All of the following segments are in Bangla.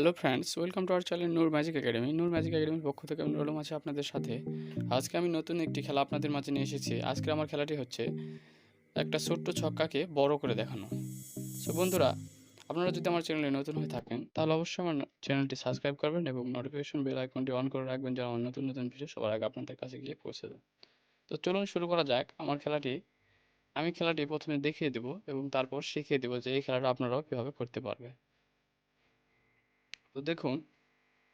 Hello friends welcome to our channel Noor magic academy Noor magic একাডেমির পক্ষ থেকে আমি রোলম আছে আপনাদের সাথে। আজকে আমি নতুন একটি খেলা আপনাদের মাঝে নিয়ে এসেছি। আজকে আমার খেলাটি হচ্ছে একটা ছোট্ট ছক্কাকে বড় করে দেখানো। সো বন্ধুরা, আপনারা যদি আমার চ্যানেলে নতুন হয়ে থাকেন, তাহলে অবশ্যই আমার চ্যানেলটি সাবস্ক্রাইব করবেন এবং নোটিফিকেশন বেল আইকনটি অন করে রাখবেন যেন আমার নতুন নতুন ভিডিও সবার আগে আপনাদের কাছে গিয়ে পৌঁছে দেয় তো চলুন শুরু করা যাক। আমার খেলাটি, আমি খেলাটি প্রথমে দেখিয়ে দেবো এবং তারপর শিখিয়ে দেবো যে এই খেলাটা আপনারাও কীভাবে করতে পারবে তো দেখুন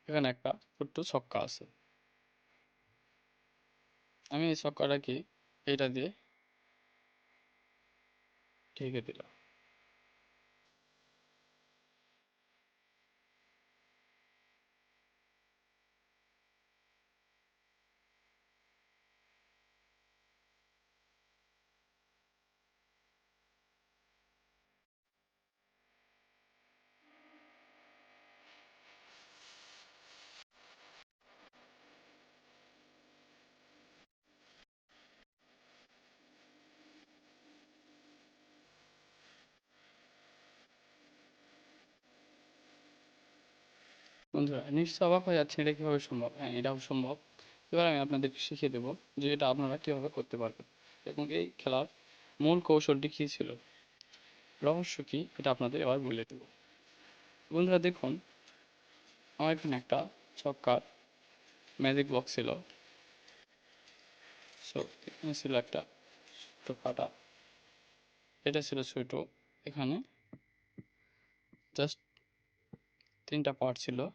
এখানে একটা ছোট্ট ছক্কা আছে। আমি এই ছক্কাটাকে এটা দিয়ে ঢেকে দিলাম। বন্ধুরা, নিশ্চয় অবাক হয়ে যাচ্ছে এটা কীভাবে সম্ভব? হ্যাঁ এটাও সম্ভব। এবার আমি আপনাদেরকে শিখিয়ে দেবো যে এটা আপনারা কীভাবে করতে পারবেন। এবং এই খেলার মূল কৌশলটি কী ছিল? রহস্য কী? এটা আপনাদের এবার বলে দেব। বন্ধুরা, দেখুন, আমার এখানে একটা ছক্কার ম্যাজিক বক্স ছিল। সো এখানে ছিল একটা ছোটো ফাটা। এটা ছিল ছোট। এখানে জাস্ট তিনটা পার্ট ছিল।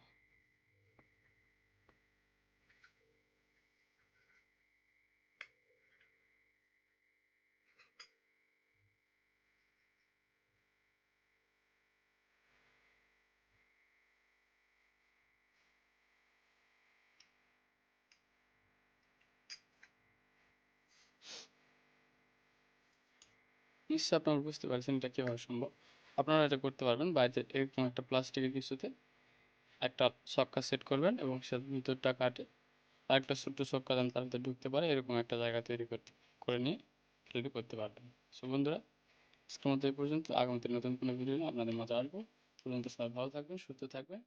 নিশ্চয়ই আপনারা বুঝতে পারছেন এটা কীভাবে সম্ভব। আপনারা এটা করতে পারবেন বাড়িতে এরকম একটা প্লাস্টিকের কিছুতে একটা ছক্কা সেট করবেন এবং সে ভিতরটা কাটে। আর একটা ছোট্ট ছক্কা যেন তার ভিতরে ঢুকতে পারে, এরকম একটা জায়গা তৈরি করতে, করে নিয়ে খেলাটি করতে পারবেন। সো বন্ধুরা, আজকের মতো এই পর্যন্ত। আগামীতে নতুন কোনো ভিডিও নিয়ে আপনাদের মাঝে আসব। পর্যন্ত সবাই ভালো থাকবেন, সুস্থ থাকবেন।